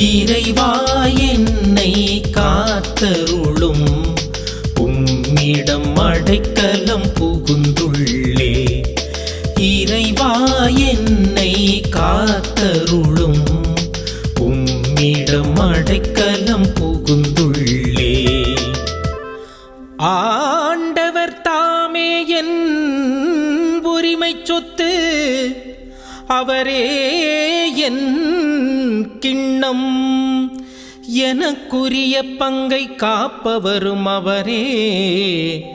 இறைவா என்னை காத்தருளும். உம்மிடம் அடைக்கலம் புகுந்துள்ளே. இறைவா என்னை காத்தருளும். உம்மிடம் அடைக்கலம் புகுந்துள்ளே. ஆண்டவர் தாமே என் உரிமை சொத்து அவரே என் கிண்ணம். எனக்குரிய பங்கை காப்பவரும் அவரே.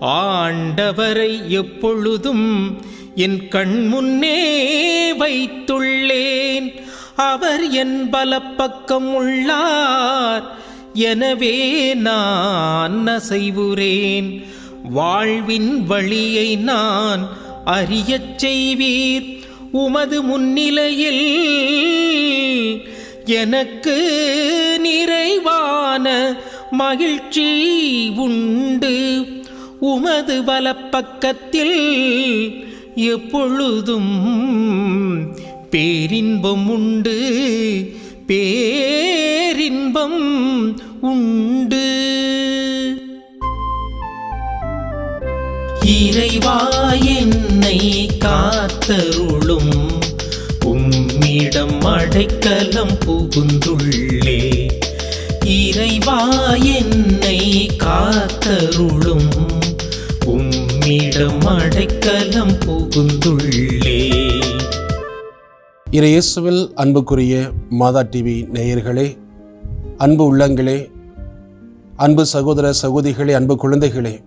ஆண்டவரை எப்பொழுதும் என் கண் முன்னே வைத்துள்ளேன். அவர் என் பலப்பக்கம் உள்ளார். எனவே நான் அசைவுறேன் வாழ்வின் வழியை நான் அறியச் செய்வீர். உமது முன்னிலையில் எனக்கு நிறைவான மகிழ்ச்சி உண்டு. உமது வலப்பக்கத்தில் எப்பொழுதும் பேரின்பம் உண்டு. பேரின்பம் உண்டு. இறைவா என்னை காத்தருளும் உம்மிடம் புகுந்துள்ளே. இறைவா என்னை காத்தருளும். உம்மிடம் அடைக்கலம் புகுந்துள்ளே. இறையேசுவில் அன்புக்குரிய மாதா டிவி நேயர்களே அன்பு உள்ளங்களே அன்பு சகோதர சகோதரிகளே அன்பு குழந்தைகளே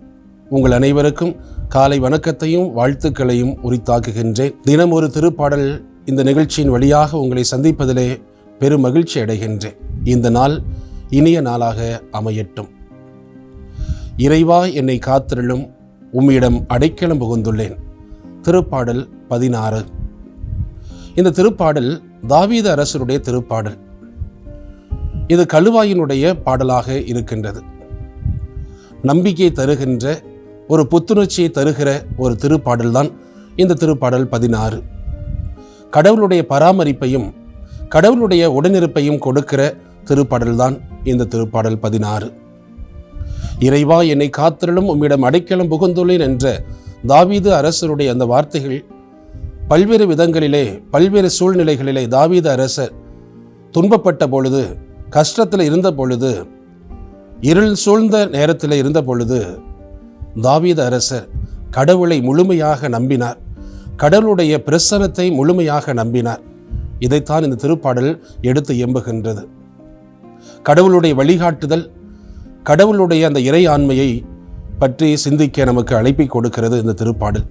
உங்கள் அனைவருக்கும் காலை வணக்கத்தையும் வாழ்த்துக்களையும் உரித்தாக்குகின்றேன். தினம் ஒரு திருப்பாடல் இந்த நிகழ்ச்சியின் வழியாக உங்களை சந்திப்பதிலே பெரும் மகிழ்ச்சி அடைகின்றேன். இந்த நாள் இனிய நாளாக அமையட்டும். இறைவா என்னை காத்திருளும். உம்மிடம் அடைக்கலம் புகுந்துள்ளேன். திருப்பாடல் பதினாறு. இந்த திருப்பாடல் தாவீத அரசருடைய திருப்பாடல். இது கழுவாயினுடைய பாடலாக இருக்கின்றது. நம்பிக்கை தருகின்ற ஒரு புத்துணர்ச்சியை தருகிற ஒரு திருப்பாடல் தான் இந்த திருப்பாடல் பதினாறு. கடவுளுடைய பராமரிப்பையும் கடவுளுடைய உடனிருப்பையும் கொடுக்கிற திருப்பாடல்தான் இந்த திருப்பாடல் பதினாறு. இறைவா என்னை காத்திரலும் உம்மிடம் அடைக்கலம் புகுந்துள்ளேன் என்ற தாவீது அரசருடைய அந்த வார்த்தைகள் பல்வேறு விதங்களிலே பல்வேறு சூழ்நிலைகளிலே தாவீது அரசர் துன்பப்பட்ட பொழுது கஷ்டத்தில் இருந்த பொழுது இருள் சூழ்ந்த நேரத்தில் இருந்த பொழுது தாவீது அரசர் கடவுளை முழுமையாக நம்பினார். கடவுளுடைய பிரசனத்தை முழுமையாக நம்பினார். இதைத்தான் இந்த திருப்பாடல் எடுத்து எம்புகின்றது. கடவுளுடைய வழிகாட்டுதல் கடவுளுடைய அந்த இறை ஆண்மையை பற்றி சிந்திக்க நமக்கு அழைப்பை கொடுக்கிறது இந்த திருப்பாடல்.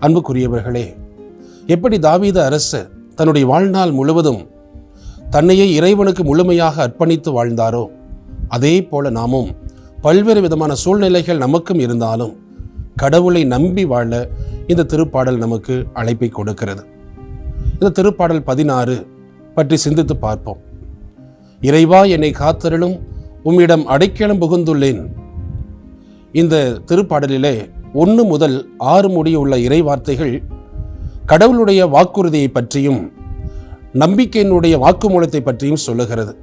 அன்புக்குரியவர்களே எப்படி தாவீத அரசு தன்னுடைய வாழ்நாள் முழுவதும் தன்னையே இறைவனுக்கு முழுமையாக அர்ப்பணித்து வாழ்ந்தாரோ அதே போல நாமும் பல்வேறு விதமான சூழ்நிலைகள் நமக்கும் இருந்தாலும் கடவுளை நம்பி வாழ இந்த திருப்பாடல் நமக்கு அழைப்பை கொடுக்கிறது. இந்த திருப்பாடல் பதினாறு பற்றி சிந்தித்து பார்ப்போம். இறைவா என்னை காத்தருளும் உம்மிடம் அடைக்கலம் புகுந்துள்ளேன். இந்த திருப்பாடலிலே ஒன்று முதல் ஆறு முடியுள்ள இறை வார்த்தைகள் கடவுளுடைய வாக்குறுதியை பற்றியும் நம்பிக்கையினுடைய வாக்குமூலத்தை பற்றியும் சொல்லுகிறது.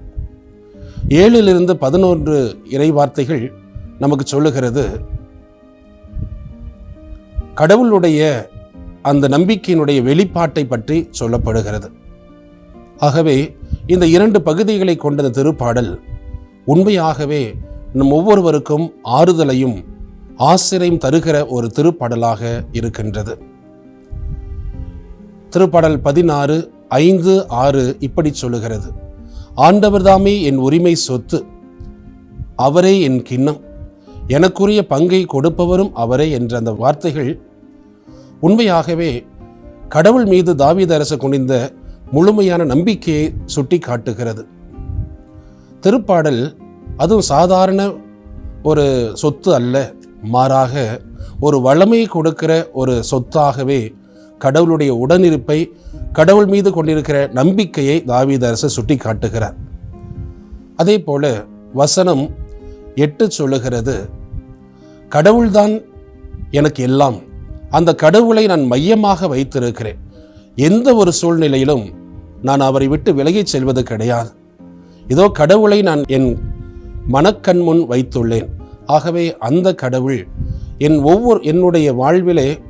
ஏழிலிருந்து பதினொன்று இறை வார்த்தைகள் நமக்கு சொல்லுகிறது. கடவுளுடைய அந்த நம்பிக்கையினுடைய வெளிப்பாட்டை பற்றி சொல்லப்படுகிறது. ஆகவே இந்த இரண்டு பகுதிகளை கொண்ட திருப்பாடல் உண்மையாகவே நம் ஒவ்வொருவருக்கும் ஆறுதலையும் ஆசிரியம் தருகிற ஒரு திருப்பாடலாக இருக்கின்றது. திருப்பாடல் பதினாறு ஐந்து ஆறு இப்படி சொல்லுகிறது. ஆண்டவர்தாமே என் உரிமை சொத்து அவரே என் கிண்ணம். எனக்குரிய பங்கை கொடுப்பவரும் அவரே என்ற அந்த வார்த்தைகள் உண்மையாகவே கடவுள் மீது தாவீது அரசு கொண்டிருந்த முழுமையான நம்பிக்கையை சுட்டி காட்டுகிறது திருப்பாடல் அதுவும் சாதாரண ஒரு சொத்து அல்ல மாறாக ஒரு வளமையை கொடுக்கிற ஒரு சொத்தாகவே கடவுளுடைய உடனிருப்பை கடவுள் மீது கொண்டிருக்கிற நம்பிக்கையை தாவீது அரசு சுட்டி காட்டுகிறார் அதே போல வசனம் எட்டு சொல்லுகிறது கடவுள்தான் எனக்கு எல்லாம். அந்த கடவுளை நான் மையமாக வைத்திருக்கிறேன். எந்த ஒரு சூழ்நிலையிலும் நான் அவரை விட்டு விலகிச் செல்வது கிடையாது. இதோ கடவுளை நான் என் மனக்கண் முன் வைத்துள்ளேன். ஆகவே அந்த கடவுள் என் ஒவ்வொரு என்னுடைய வாழ்விலே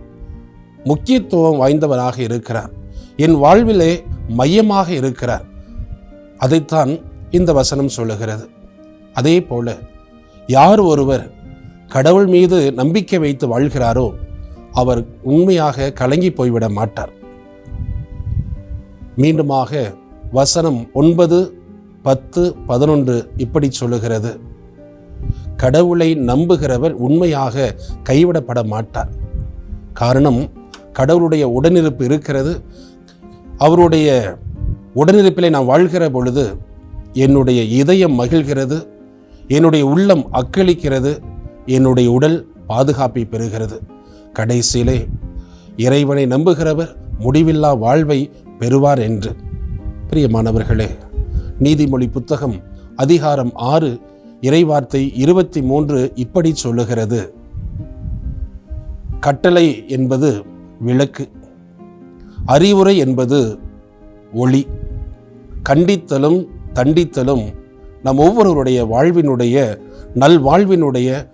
முக்கியத்துவம் வாய்ந்தவராக இருக்கிறார். என் வாழ்விலே மையமாக இருக்கிறார். அதைத்தான் இந்த வசனம் சொல்லுகிறது. அதே போல யார் ஒருவர் கடவுள் மீது நம்பிக்கை வைத்து வாழ்கிறாரோ அவர் உண்மையாக கலங்கி போய்விட மாட்டார். மீண்டுமாக வசனம் ஒன்பது பத்து பதினொன்று இப்படி சொல்லுகிறது. கடவுளை நம்புகிறவர் உண்மையாக கைவிடப்பட மாட்டார். காரணம் கடவுளுடைய உடனிருப்பு இருக்கிறது. அவருடைய உடனிருப்பிலே நான் வாழ்கிற பொழுது என்னுடைய இதயம் மகிழ்கிறது. என்னுடைய உள்ளம் அக்களிக்கிறது என்னுடைய உடல் பாதுகாப்பை பெறுகிறது. கடைசியிலே இறைவனை நம்புகிறவர் முடிவில்லா வாழ்வை பெறுவார் என்று. பிரியமானவர்களே நீதிமொழி புத்தகம் அதிகாரம் ஆறு இறைவார்த்தை இருபத்தி மூன்று இப்படி சொல்லுகிறது. கட்டளை என்பது விளக்கு அறிவுரை என்பது ஒளி. கண்டித்தலும் தண்டித்தலும் நம் ஒவ்வொருவருடைய வாழ்வினுடைய நல்வாழ்வினுடைய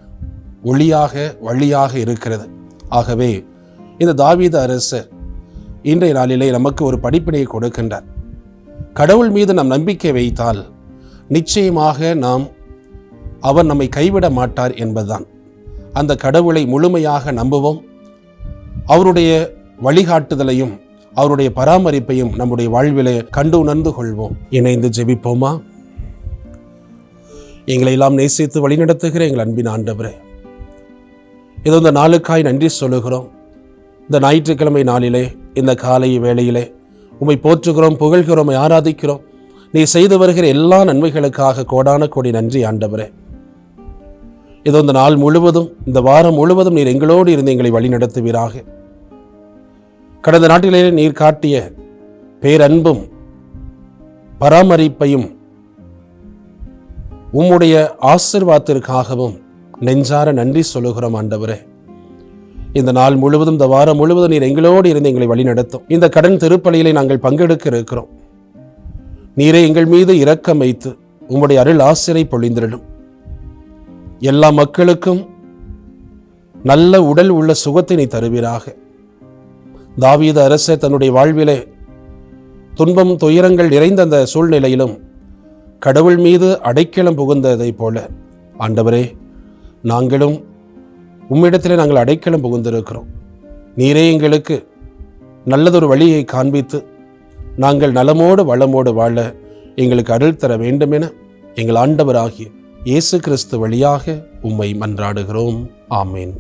ஒளியாக வழியாக இருக்கிறது. ஆகவே இந்த தாவீத அரசர் இன்றைய நாளிலே நமக்கு ஒரு படிப்பினையை கொடுக்கின்றார். கடவுள் மீது நாம் நம்பிக்கை வைத்தால் நிச்சயமாக நாம் அவர் நம்மை கைவிட மாட்டார் என்பதுதான். அந்த கடவுளை முழுமையாக நம்புவோம். அவருடைய வழிகாட்டுதலையும் அவருடைய பராமரிப்பையும் நம்முடைய வாழ்விலே கண்டு உணர்ந்து கொள்வோம். இணைந்து ஜெபிப்போமா? எங்களை எல்லாம் நேசித்து வழிநடத்துகிற எங்கள் அன்பின் ஆண்டவரே. ஏதோ இந்த நாளுக்காய் நன்றி சொல்லுகிறோம். இந்த ஞாயிற்றுக்கிழமை நாளிலே இந்த காலை வேளையிலே உம்மை போற்றுகிறோம் புகழ்கிறோம் உம்மை ஆராதிக்கிறோம். நீ செய்து வருகிற எல்லா நன்மைகளுக்காக கோடான கோடி நன்றி ஆண்டவரே. இதோ இந்த நாள் முழுவதும் இந்த வாரம் முழுவதும் நீர் எங்களோடு இருந்து எங்களை வழிநடத்துவீராக. கடந்த நாட்டிலே நீர் காட்டிய பேரன்பும் பராமரிப்பையும் உம்முடைய ஆசிர்வாதத்திற்காகவும் நெஞ்சார நன்றி சொல்லுகிறோம் ஆண்டவரே. இந்த நாள் முழுவதும் இந்த வாரம் முழுவதும் நீர் எங்களோடு இருந்து எங்களை வழிநடத்தும். இந்த கடன் திருப்பலியிலே நாங்கள் பங்கெடுக்க இருக்கிறோம். நீரை எங்கள் மீது இரக்கம் வைத்து உம்முடைய அருள் ஆசிரை பொழிந்திரலும் எல்லா மக்களுக்கும் நல்ல உடல் உள்ள சுகத்தை நீ தருவீராக. தாவீத அரசர் தன்னுடைய வாழ்விலே துன்பம் துயரங்கள் நிறைந்த அந்த சூழ்நிலையிலும் கடவுள் மீது அடைக்கலம் புகுந்ததைப் போல. ஆண்டவரே நாங்களும் உம்மிடத்தில் நாங்கள் அடைக்கலம் புகுந்திருக்கிறோம். நீரே எங்களுக்கு நல்லதொரு வழியை காண்பித்து நாங்கள் நலமோடு வளமோடு வாழ எங்களுக்கு அருள் தர வேண்டுமென எங்கள் ஆண்டவராகிய இயேசு கிறிஸ்து வழியாக உம்மை மன்றாடுகிறோம். ஆமேன்.